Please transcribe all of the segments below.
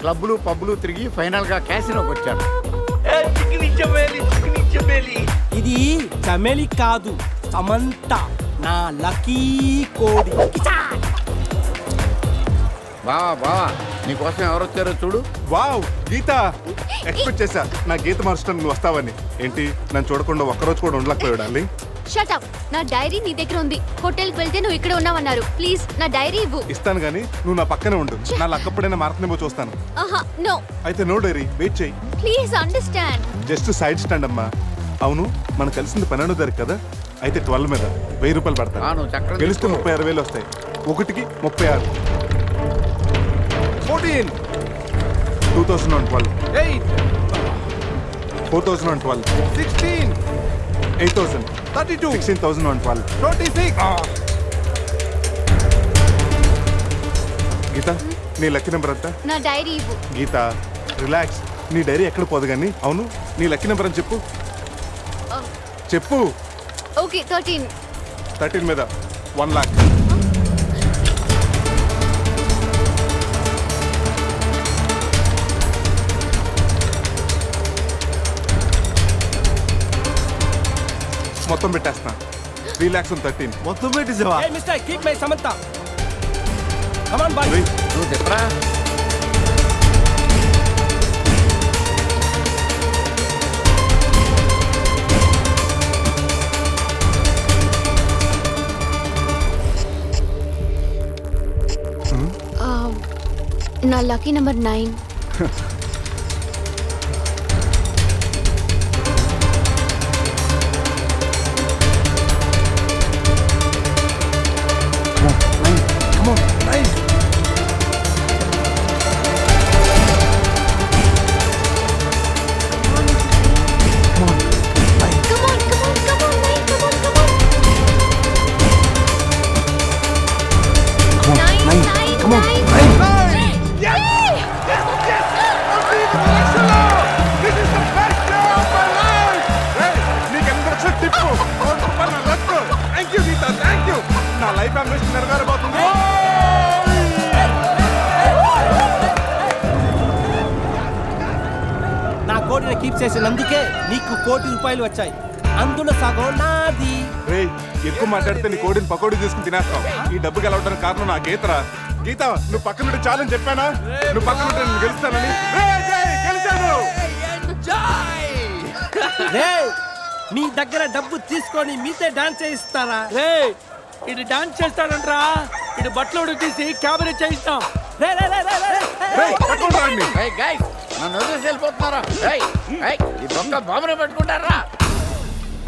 క్లబ్లు పబ్లు తిరిగి ఫైనల్గా క్యాసినోకి వచ్చారు ఇది చమెలి కాదు సమంత నా లకీ కోడి బావా బావా నీకోసం ఎవరు వచ్చారో చూడు వావ్ గీత ఎక్స్పెక్ట్ చేశా నా గీత మార్చడానికి నువ్వు వస్తావని ఏంటి నన్ను చూడకుండా ఒక్కరోజు కూడా ఉండలేకపోయాడు షటప్ నా డైరీ నీ దగ్గర ఉంది హోటల్కి వెళ్తే నువ్వు ఇక్కడ ఉన్నావన్నారు ప్లీజ్ నా డైరీ ఇవ్వు ఇస్తాను కానీ నువ్వు నా పక్కనే ఉండు నా లక్కప్పుడైనా మారుతుందేమో చూస్తాను ఆహా నో అయితే నో డైరీ వెయిట్ చేయి please understand just side stand అమ్మా అవును మనం కలిసింది పన్నెండో దగ్గర కదా అయితే ట్వెల్వ్ మీద వెయ్యి రూపాయలు పడతాను గెలిస్తే ముప్పై ఆరు వేలు వస్తాయి ఒకటికి ముప్పై ఆరు fourteen two thousand and twelve eight four thousand and twelve sixteen eight thousand thirty two sixteen thousand one twelve twenty Geetha నీ లక్కీ నెంబర్ అంతా నా డైరీ గీతా రిలాక్స్ నీ డైరీ ఎక్కడ పోదు కానీ అవును నీ లక్కీ నెంబర్ అని చెప్పు చెప్పు ఓకే థర్టీన్ థర్టీన్ మీద వన్ లాక్ మొత్తం పెట్టేస్తున్నా త్రీ ల్యాక్స్ అండ్ థర్టీన్ మొత్తం పెట్టేసావా ఏ mister keep my Samantha come on boy నువ్వు చెప్పరా నా లక్కీ నెంబర్ నైన్ కీప్ చేసినందుకే నీకు కోటి రూపాయలు వచ్చాయి అందులో సగం నాది ఎక్కువ మాట్లాడితే నీ కోడిని పకోడి తీసుకుని తినేస్తావు ఈ డబ్బు గెలవడానికి కారణం నా గీతరా గీత నువ్వు పక్కన నుండి చాలని చెప్పానా నువ్వు పక్కన నుండి గెలుస్తానని మీ దగ్గర డబ్బు తీసుకొని మీతో డాన్స్ చేయిస్తారా రే ఇది డాన్స్ చేస్తాడంట్రా ఇది బట్టలు ఉడికేసి క్యాబరేజ్ చేయిస్తాం నన్ను వదిలేసి వెళ్ళిపోతున్నారా ఏయ్, ఏయ్, ఈ పక్క బాబునే పెట్టుకుంటారా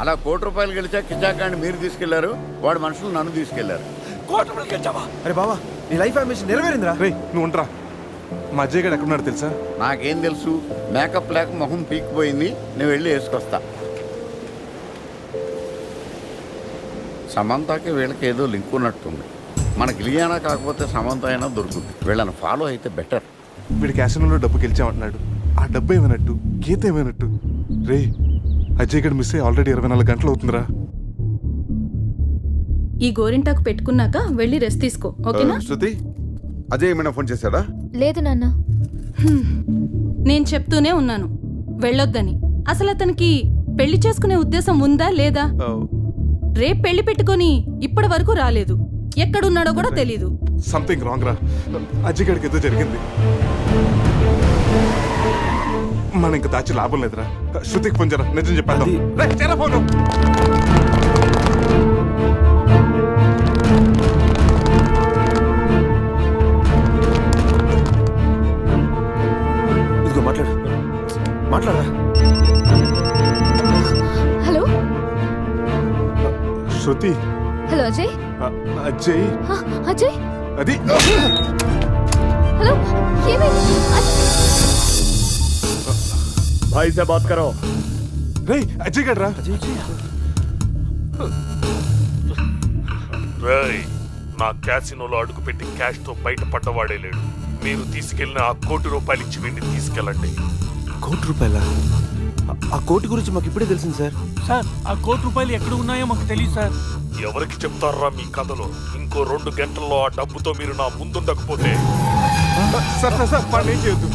అలా కోటి రూపాయలు గెలిచా కిచాకాండి మీరు తీసుకెళ్లారు వాడి మనుషులు నన్ను తీసుకెళ్లారు కోటి రూపాయలు గెలిచావా అరే బావా నీ లైఫ్ అంబిషన్ నెరవేరిందిరా రే నువ్వు ఉండరా మా అజయ్ గారు తెలుసా నాకేం తెలుసు మేకప్ లేక మొహం పీకిపోయింది నేను వెళ్ళి వేసుకొస్తా సమంతకి వీళ్ళకి ఏదో లింక్ ఉన్నట్టుంది మనకి లియానా కాకపోతే సమంత అయినా దొరుకుతుంది వీళ్ళని ఫాలో అయితే బెటర్ వీడి క్యాషన్లో డబ్బు గెలిచామంటున్నాడు ఆ డబ్బు ఏమైనట్టు గీత ఏమైనట్టు రే అజయ్ గడ్ మిస్ అయ్యి ఆల్రెడీ ఇరవై నాలుగు గంటలు అవుతుందిరా ఈ గోరింటాకు పెట్టుకున్నాక వెళ్ళి రెస్ట్ తీసుకో ఓకేనా శృతి అజయ్ ఏమైనా ఫోన్ చేశాడా లేదు నాన్న నేను చెప్తూనే ఉన్నాను వెళ్ళొద్దని అసలు అతనికి పెళ్లి చేసుకునే ఉద్దేశం ఉందా లేదా రేపు పెళ్లి పెట్టుకొని ఇప్పటి వరకు రాలేదు ఎక్కడున్నాడో కూడా తెలీదు సంథింగ్ రాంగ్ రా అజయ్ గడికి ఏదో జరిగింది మన ఇంకా దాచి లాభం లేదురా శృతికి ఫోన్ జరా నిజం చెప్పేద్దాం రే హలో శృతి హలో అజయ్ అ- అజయ్ హ, అజయ్ అది హలో ఏమైంది भाई से बात करो नहीं अजय कर रहा రేయ్, నా క్యాసినోలో అడుగుపెట్టి క్యాష్తో బయటపడ్డవాడే లేడు మీరు తీసుకెళ్లిన ఆ కోటి రూపాయలు ఇచ్చి వీడిని తీసుకెళ్ళండి కోటి రూపాయల ఆ కోటి గురించి మాకు ఇప్పుడే తెలిసింది సార్ సార్ ఆ కోటి రూపాయలు ఎక్కడ ఉన్నాయో మాకు తెలియదు సార్ ఎవరికి చెప్తారా మీ కథలో ఇంకో రెండు గంటల్లో ఆ డబ్బుతో మీరు నా ముందుండకపోతే సార్ సార్ సార్ పని ఏం చేయొద్దు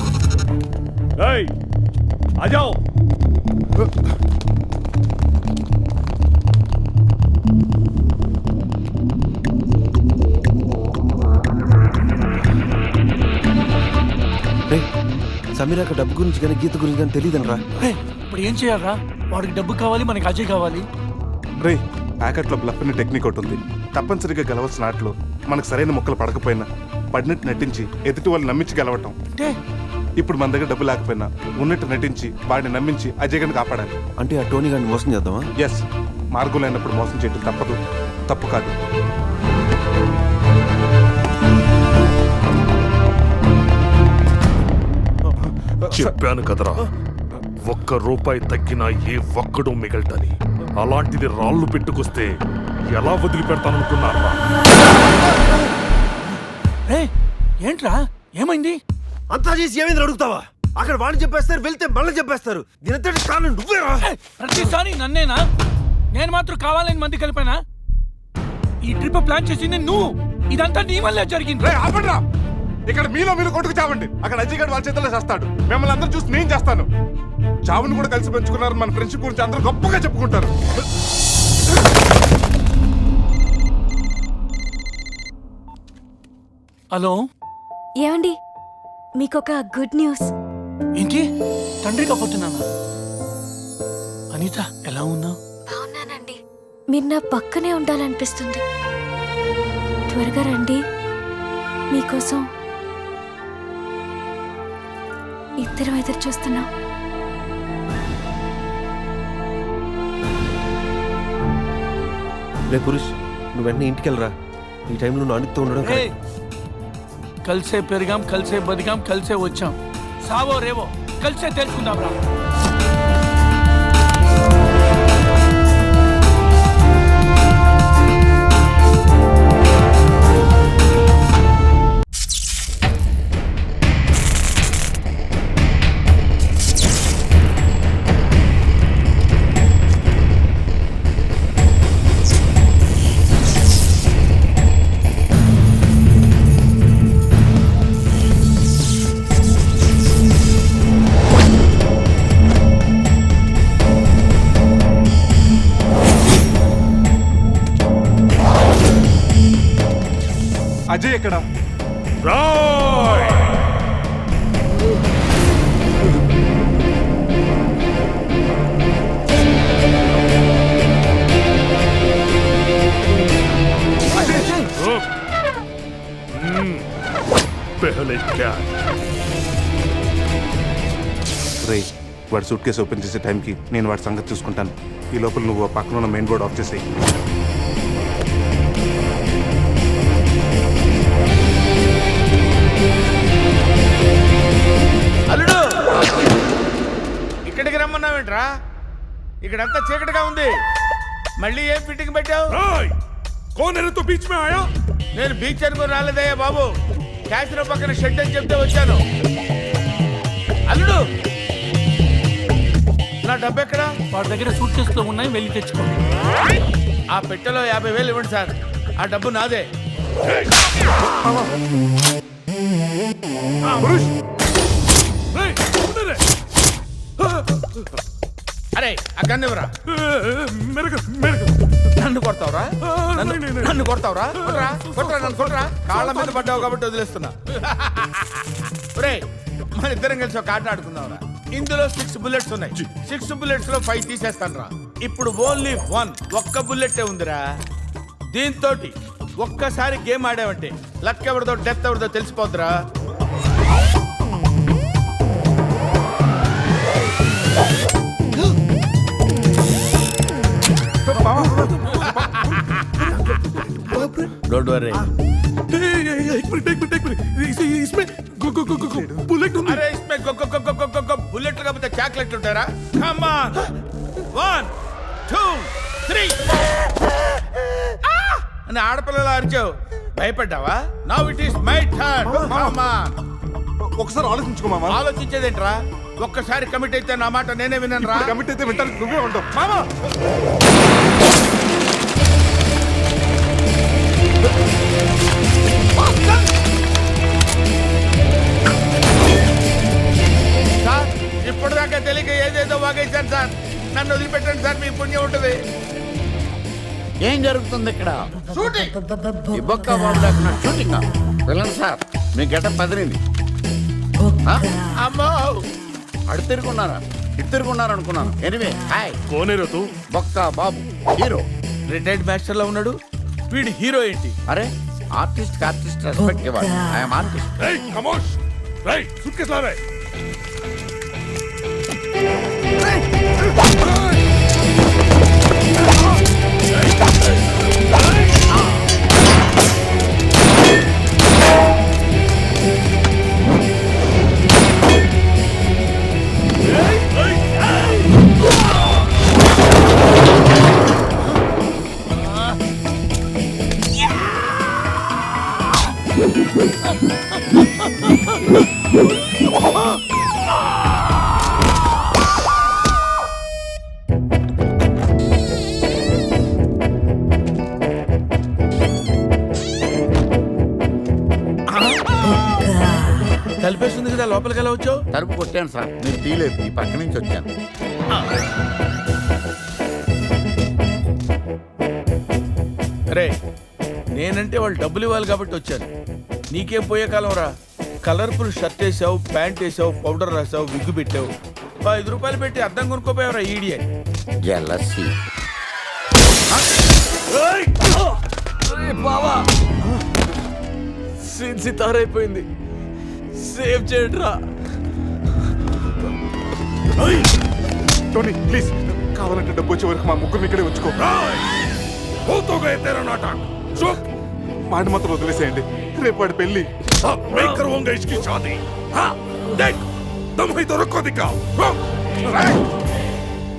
आ जाओ అక్కడ డబ్బు గురించి కానీ గీత గురించి కానీ తెలియదు తెలియదనరా ఇప్పుడు ఏం చేయాలరా వాడికి డబ్బు కావాలి మనకి అజయ్ కావాలి రే ప్యాకెట్లో బ్లఫ్ అనే టెక్నిక్ ఒకటి ఉంది తప్పనిసరిగా గెలవాల్సిన ఆటలో మనకు సరైన మొక్కలు పడకపోయినా పడినట్టు నటించి ఎదుటి వాళ్ళు నమ్మించి గెలవటం అంటే ఇప్పుడు మన దగ్గర డబ్బు లేకపోయినా ఉన్నట్టు నటించి వాడిని నమ్మించి అజయ్ గారిని కాపాడాలి అంటే ఆ టోనీ గారిని మోసం చేద్దామా ఎస్ మార్గం లేనప్పుడు మోసం చేయటం తప్పదు తప్పు కాదు చెప్పాను కదరా ఒక్క రూపాయి తగ్గినా ఏ ఒక్కడు మిగల్టని అలాంటిది రాళ్ళు పెట్టుకొస్తే ఎలా వదిలిపెడతాననుకున్నారా రే ఏంట్రా ఏమైంది అంతా చేసి ఏమైంది అడుగుతావా అక్కడ వాళ్ళు చెప్పేస్తారు వెళ్తే మళ్ళీ చెప్పేస్తారు దీనింతటి కారణం నువ్వేరా ప్రతిసారి నన్నేనా నేను మాత్రం కావాలని మంది కలిపానా ఈ ట్రిప్ ప్లాన్ చేసింది నువ్వు ఇదంతా నీ వల్లే జరిగింది ఆపడరా ఇక్కడ మీలో మీరు కొట్టుకు చావండి అక్కడ అజయ్ వాళ్ళ చేతిలో చేస్తాడు మిమ్మల్ని అందరూ చూసి నేను చేస్తాను చావును కూడా కలిసి పెంచుకున్నారు మన ఫ్రెండ్షిప్ గురించి అందరూ గొప్పగా చెప్పుకుంటారు హలో ఏమండి మీకొక గుడ్ న్యూస్ ఏంటి తండ్రి కాబోతున్నానా అనిత ఎలా ఉన్నావు బాగున్నానండి మీరు నా పక్కనే ఉండాలనిపిస్తుంది త్వరగా రండి మీకోసం ఇద్దరం ఎదురు చూస్తున్నాం లే పురుష్ నువ్వెన్నీ వెంటనే ఇంటికి వెళ్ళరా ఈ టైంలో నానితో ఉండడం కలిసే పెరిగాం కలిసే బతికాం కలిసే వచ్చాం సావో రేవో కలిసే తెలుసుకుందాం రా అజయ్ ఎక్కడ రే వాడు సూట్ కేసు ఓపెన్ చేసే టైంకి నేను వాడి సంగతి చూసుకుంటాను ఈ లోపల నువ్వు పక్కన ఉన్న మెయిన్ బోర్డు ఆఫ్ చేసేయి ఇక్కడికి రమ్మన్నావేంట్రా ఇక్కడంతా చీకటిగా ఉంది మళ్ళీ ఏం ఫిట్టింగ్ పెట్టావు राय कौन है रे तू बीच में आया నేను బీచ్ అనుకుని రాలేదయ్యా బాబు క్యాసినో పక్కన షెడ్ అని చెప్తే వచ్చాను అల్లుడు నా డబ్బు ఎక్కడ వాడి దగ్గర సూట్ కేసులో ఉన్నాయి వెళ్ళి తెచ్చుకోండి ఆ పెట్టెలో యాభై వేలు ఇవ్వండి సార్ ఆ డబ్బు నాదే పురుష్ రేయ్, उधर है అరే ఆ గన్ను ఇవ్వరా మెరగ నన్ను కొడతావురా నన్ను కొడతావురా కొట్రా కొట్రా నన్ను కొట్రా కాళ్ళ మీద పడ్డావు కాబట్టి వదిలేస్తున్నా ఒరే మన ఇద్దరం కలిసి ఒక ఆట ఆడుకుందాంరా ఇందులో సిక్స్ బుల్లెట్స్ ఉన్నాయి సిక్స్ బుల్లెట్స్ లో ఫైవ్ తీసేస్తాను రా ఇప్పుడు ఓన్లీ వన్ ఒక్క బుల్లెట్ ఉందిరా దీంతో ఒక్కసారి గేమ్ ఆడామంటే లక్ ఎవరిదో డెత్ ఎవరిదో తెలిసిపోద్దురా బుల్లెట్ ఉంది ah. అరే ఇస్మే గొ గొ గొ గొ అని ఆడపిల్లలు అరిచావు భయపడ్డావా now it is my turn మామా ఒకసారి ఆలోచించుకో మామా ఆలోచించేదేంట్రా ఒక్కసారి కమిట్ అయితే నా మాట నేనే విన్నాను రా కమిట్ అయితే వింటాను నువ్వే ఉండవు మామా సార్ ఇప్పటిదాకా తెలియక ఏదేదో వాగేశాను సార్ నన్ను వదిలిపెట్టండి సార్ మీ పుణ్యం ఉంటుంది ఏం జరుగుతుంది ఇక్కడ ఈ బొక్క బాబు షూటింగ్ వెళ్ళండి సార్ మీ గడ్డ పదిరింది అమ్మో అడుతిరుగున్నారా ఇద్దరుగున్నారనుకున్నాను ఎనివే హాయ్ కోనే ఋతు బొక్క బాబు హీరో రిటైర్డ్ మాస్టర్ లో ఉన్నాడు వీడి హీరో ఏంటి అరే ఆర్టిస్ట్ ఆర్టిస్ట్ రెస్పెక్ట్ ఇవ్వాలి యామ్ ఆర్టిస్ట్ రైట్ కమోష్ రేయ్ రైట్ కేస్ లావే రైట్ సార్ నేను తీలేదు ఈ పక్క నుంచి వచ్చాను రే నేనంటే వాళ్ళు డబ్బులు ఇవ్వాలి కాబట్టి వచ్చాను నీకేం పోయే కాలం రా కలర్ఫుల్ షర్ట్ వేసావు ప్యాంట్ వేసావు పౌడర్ రాసావు విగ్గు పెట్టావు ఐదు రూపాయలు పెట్టి అర్థం కొనుక్కోపోయావురా ఈడి బావా సీన్ సితారైపోయింది సేవ్ చేయడ్రా టోనీ ప్లీజ్ కావాలంటే డబ్బు వచ్చే వరకు మా ముగ్గురిని ఇక్కడే ఉంచుకో మాట మాత్రం వదిలేసేయండి వాడి పెళ్ళి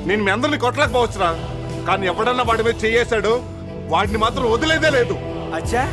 నేను మీ అందరిని కొట్టలేకపోవచ్చురా కానీ ఎవడన్నా వాడి మీద చేయేశాడు వాడిని మాత్రం వదిలేదే లేదు అచ్చా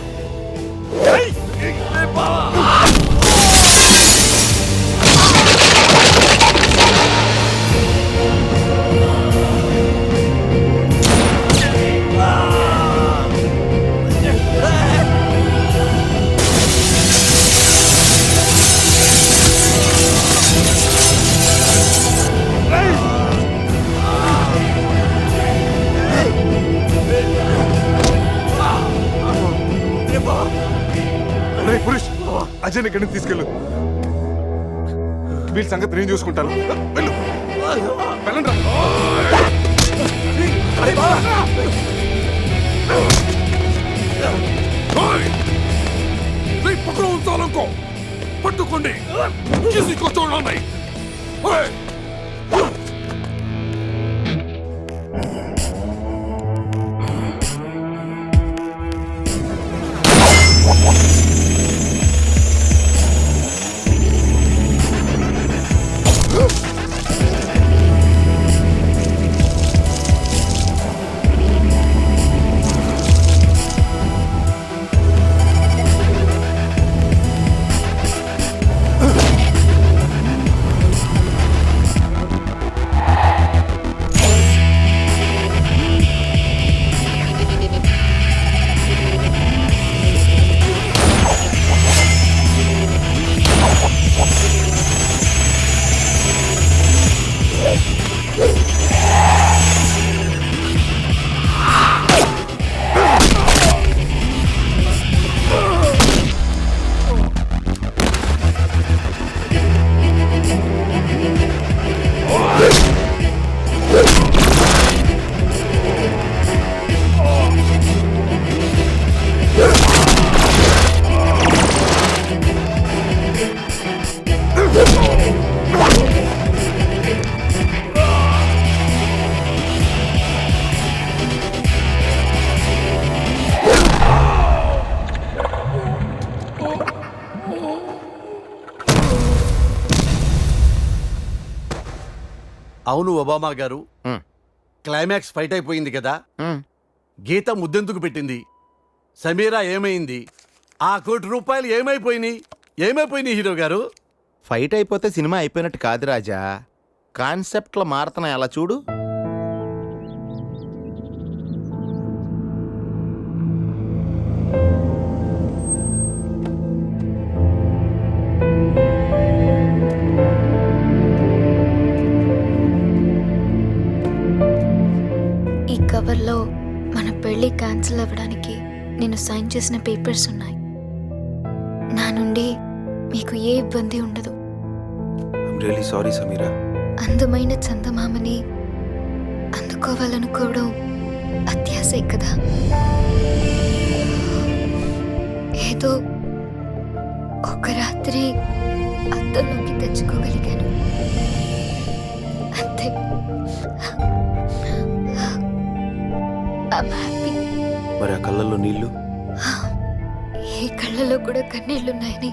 రాజాని ఇక్కడి తీసుకెళ్ళు వీళ్ళ సంగతి నేను చూసుకుంటాను వెళ్ళు అవును ఒబామా గారు క్లైమాక్స్ ఫైట్ అయిపోయింది కదా గీత ముద్దెందుకు పెట్టింది సమీరా ఏమైంది ఆ కోటి రూపాయలు ఏమైపోయినాయి ఏమైపోయినాయి హీరో గారు ఫైట్ అయిపోతే సినిమా అయిపోయినట్టు కాదు రాజా కాన్సెప్ట్లో మారతన ఎలా చూడు క్యాన్సిల్ అవ్వడానికి నేను సైన్ చేసిన పేపర్స్ ఉన్నాయి నా నుండి మీకు ఏ ఇబ్బంది ఉండదు సారీ సమీరా అందమైన చందమామని అందుకోవాలనుకోవడం అత్యాశే కదా ఏదో ఒక రాత్రి అద్దంలోకి తెచ్చుకోగలిగాను మరి ఆ కళ్ళల్లో నీళ్లు ఏ కళ్ళలో కూడా కన్నీళ్లున్నాయని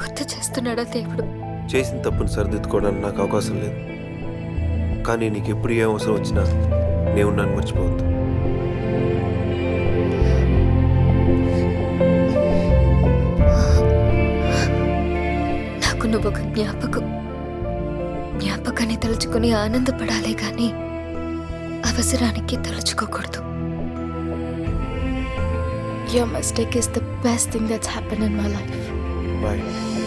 గుర్తు చేస్తున్నాడా దేవుడు చేసిన తప్పును సరిదిద్దుకోవడానికి నాకు అవకాశం లేదు కానీ నీకు ఎప్పుడు ఏ అవసరం వచ్చినా నేను నన్ను మర్చిపోవద్దు నాకు నువ్వు ఒక జ్ఞాపకం జ్ఞాపకాన్ని తలుచుకుని ఆనందపడాలి కానీ అవసరానికి తలుచుకోకూడదు Your mistake is the best thing that's happened in my life. Bye.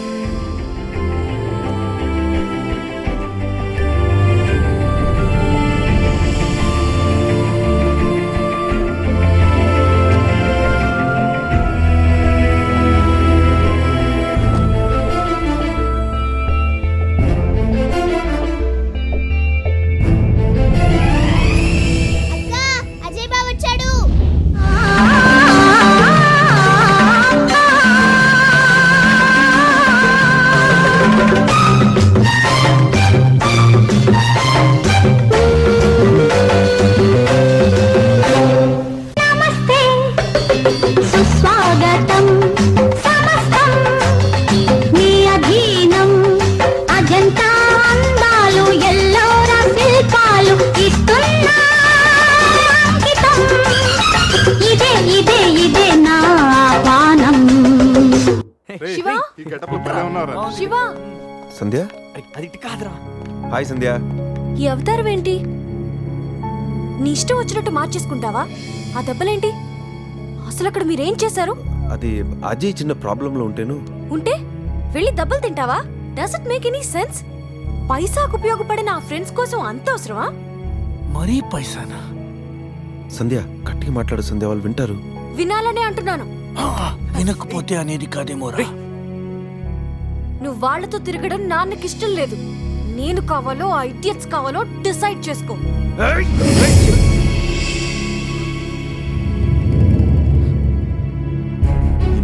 Hi Sandhya ఈ అవతారం ఏంటి నీ ఇష్టం వచ్చినట్టు మార్చేసుకుంటావా ఆ దెబ్బలేంటి అసలు అక్కడ మీరేం చేశారు అది అజయ్ చిన్న ప్రాబ్లంలో ఉంటేను ఉంటే వెళ్ళి దెబ్బలు తింటావా does it make any sense పైసాకు ఉపయోగపడే నా ఫ్రెండ్స్ కోసం అంత అవసరమా మరీ పైసానా సంధ్య గట్టిగా మాట్లాడు సంధ్య వాళ్ళు వింటారు వినాలనే అంటున్నాను వినకపోతే అనేది కాదేమో నువ్వు వాళ్ళతో తిరగడం నాన్నకి ఇష్టం లేదు నేను కావాలో ఆ ఇడియట్స్ కావాలో డిసైడ్ చేసుకో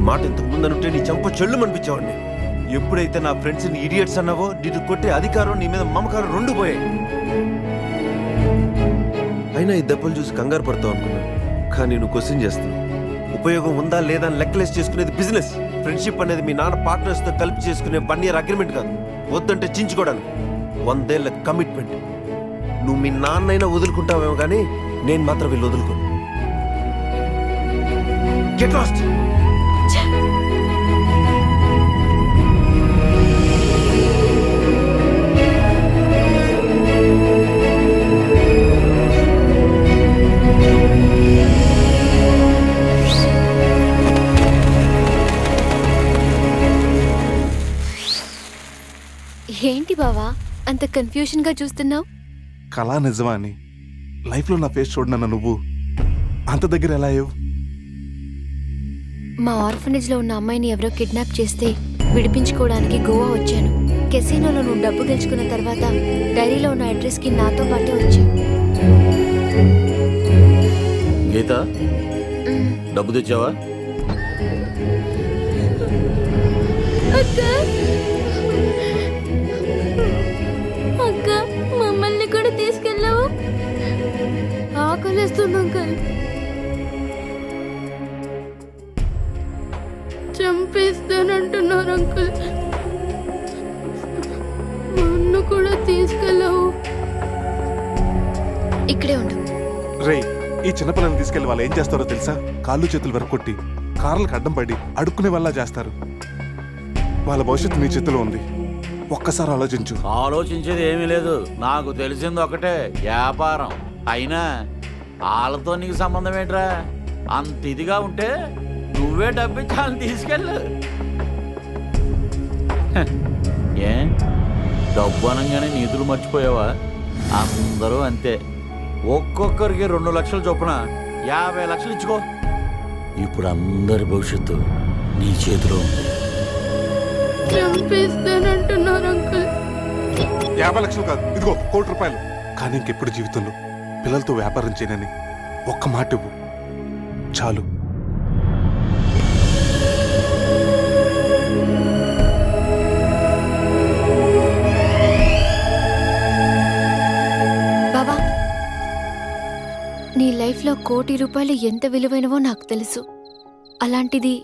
మాట ఇంతకు ముందు నీ చంప చెల్లు అనిపించేవాడిని ఎప్పుడైతే నా ఫ్రెండ్స్ ని ఇడియట్స్ అన్నావో నీటి కొట్టే అధికారం నీ మీద మమకారం రెండు పోయాయి అయినా ఈ దెబ్బలు చూసి కంగారు పడతావు అనుకున్నా కానీ నువ్వు క్వశ్చన్ చేస్తున్నావు ఉపయోగం ఉందా లేదా అని లెక్కలేసి చేసుకునేది బిజినెస్ ఫ్రెండ్షిప్ అనేది మీ నాన్న పార్ట్నర్స్తో కలిపి చేసుకునే వన్ ఇయర్ అగ్రిమెంట్ కాదు వద్దంటే చించుకోవడానికి వందేళ్ల కమిట్మెంట్ నువ్వు మీ నాన్నైనా వదులుకుంటావేమో కానీ నేను మాత్రం వీళ్ళు వదులుకోను ఏంటి బావా అంత కన్ఫ్యూషన్గా చూస్తున్నావు కళా నిజమా అని లైఫ్లో నా ఫేస్ చూడనన్న నువ్వు అంత దగ్గర ఎలా అయ్యావు మా లో ఉన్న అమ్మాయిని ఎవరో కిడ్నాప్ చేస్తే విడిపించుకోవడానికి గోవా వచ్చాను కెసినోలో నువ్వు డబ్బు గెలుచుకున్న తర్వాత డైరీలో ఉన్న అడ్రస్కి నాతో పాటే వచ్చావు గీత డబ్బు తెచ్చావా చేస్తున్నాం అంకల్ చంపేస్తానంటున్నారు అంకుల్ నన్ను కూడా తీసుకెళ్ళవు ఇక్కడే ఉండు రే ఈ చిన్నపిల్లని తీసుకెళ్లి వాళ్ళు ఏం చేస్తారో తెలుసా కాళ్ళు చేతులు వరకు కొట్టి కార్లకు అడ్డం పడి అడుక్కునే వల్ల చేస్తారు వాళ్ళ భవిష్యత్తు మీ చేతిలో ఉంది ఒక్కసారి ఆలోచించు ఆలోచించేది ఏమీ లేదు నాకు తెలిసింది ఒకటే వ్యాపారం అయినా వాళ్ళతో నీకు సంబంధం ఏంట్రా అంత ఇదిగా ఉంటే నువ్వే డబ్బిచ్చి వాళ్ళని తీసుకెళ్ళు ఏ డబ్బు అనగానే నిధులు మర్చిపోయావా అందరూ అంతే ఒక్కొక్కరికి రెండు లక్షలు చొప్పున యాభై లక్షలు ఇచ్చుకో ఇప్పుడు అందరి భవిష్యత్తు నీ చేతిలో ఉంది యాభై లక్షలు కాదు ఇదిగో కోటి రూపాయలు కానీ ఇంకెప్పుడు జీవితంలో పిల్లలతో వ్యాపారం చేయనని ఒక్క మాట ఇవ్వు చాలు బాబా నీ లైఫ్లో కోటి రూపాయలు ఎంత విలువైనవో నాకు తెలుసు అలాంటిది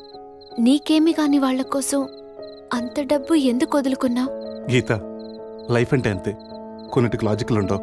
నీకేమి కాని వాళ్ల కోసం అంత డబ్బు ఎందుకు వదులుకున్నావు గీత లైఫ్ అంటే అంతే కొన్నిటికి లాజికల్ ఉండవు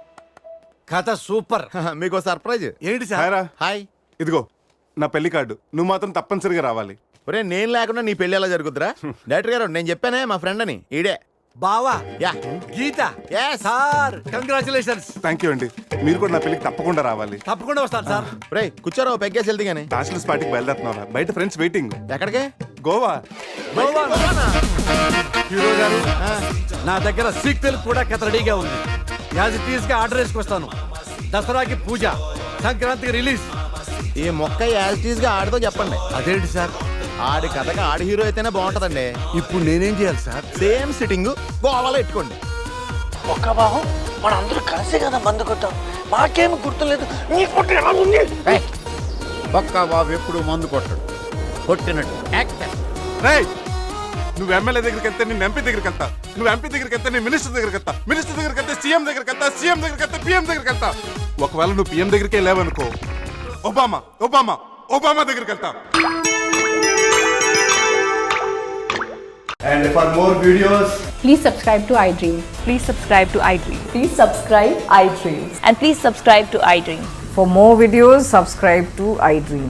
కథ సూపర్ మీకు సర్ప్రైజ్ ఏంటి సార్ హాయ్ ఇదిగో నా పెళ్లి కార్డు నువ్వు మాత్రం తప్పనిసరిగా రావాలి ఒరే నేను లేకుండా నీ పెళ్లి ఎలా జరుగుతురా డైరెక్టర్ గారు నేను చెప్పానే మా ఫ్రెండ్ అని ఈడే బావా yeah Geetha sir congratulations thank you అండి మీరు కూడా నా పెళ్ళికి తప్పకుండా రావాలి తప్పకుండా వస్తాను సార్ ah, రే కూర్చోరా పెగ్గేసి వెళ్తే కానీ బ్యాచిలర్స్ పార్టీకి బయలుదేరుతున్నా బయట ఫ్రెండ్స్ వెయిటింగ్ ఎక్కడికే గోవా గోవా ah. నా దగ్గర సీక్వెల్ కూడా కథ రెడీగా ఉంది యాజ్ ఇట్ ఈస్ గా ఆర్డర్ వేసుకొస్తాను దసరాకి పూజ సంక్రాంతికి రిలీజ్ ఈ మొక్క యాజ్ టీజ్ గా ఆడితో చెప్పండి అదేంటి సార్ ఆడి కథగా ఆడి హీరో అయితేనే బాగుంటుందండి ఇప్పుడు నేనేం చేయాలి సార్ సేమ్ సిట్టింగ్ గోవాలో పెట్టుకోండి ఒక్క బాహు మన అందరూ కలిసి కదా మందు కొట్టాం మాకేం గుర్తులేదు నీ పుట్టిన ఎలా ఉంది బాబు ఎప్పుడు మందు కొట్టడు కొట్టినట్టు యాక్టర్ రైట్ నువ్వు ఎమ్మెల్యే దగ్గరికి వెళ్తే నేను ఎంపీ దగ్గరికి వెళ్తా నువ్వు ఎంపీ దగ్గరికి వెళ్తే నేను మినిస్టర్ దగ్గరికి వెళ్తా మినిస్టర్ దగ్గరికి వెళ్తే సీఎం దగ్గరికి వెళ్తా సీఎం దగ్గరికి వెళ్తే పీఎం దగ్గరికి వెళ్తా ఒకవేళ నువ్వు పీఎం దగ్గరికి వెళ్ళావనుకో ఒబామా ఒబామా ఒబామా దగ్గరికి వెళ్తా And for more videos, please subscribe to iDream. Please subscribe to iDream. Please subscribe iDream. And please subscribe to iDream. For more videos, subscribe to iDream.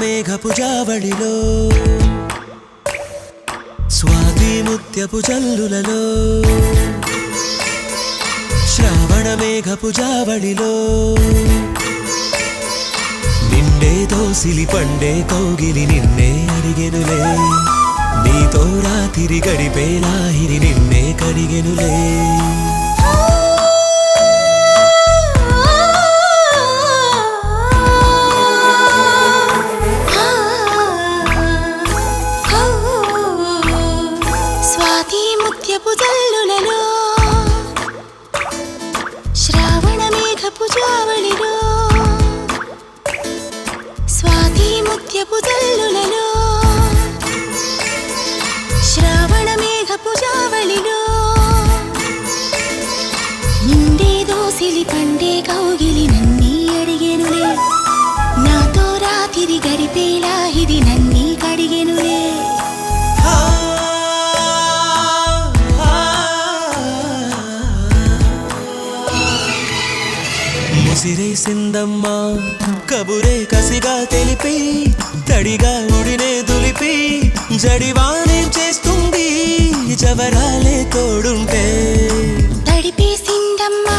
మేఘపుజావళిలో Swathi ముత్యపు జల్లులలో శ్రావణ మేఘపుజావళిలో నిండే దోసిలి పండే కౌగిలి నిన్నే అడిగెనులే నీతో రాతిరి గడిపే లాహిరి నిన్నే కడిగెనులే Hallelujah. సిందమ్మా కబురే కసిగా తెలిపి తడిగా ఉడినే దులిపి జడివానే చేస్తుంది జవరాలే తోడుంటే సిందమ్మా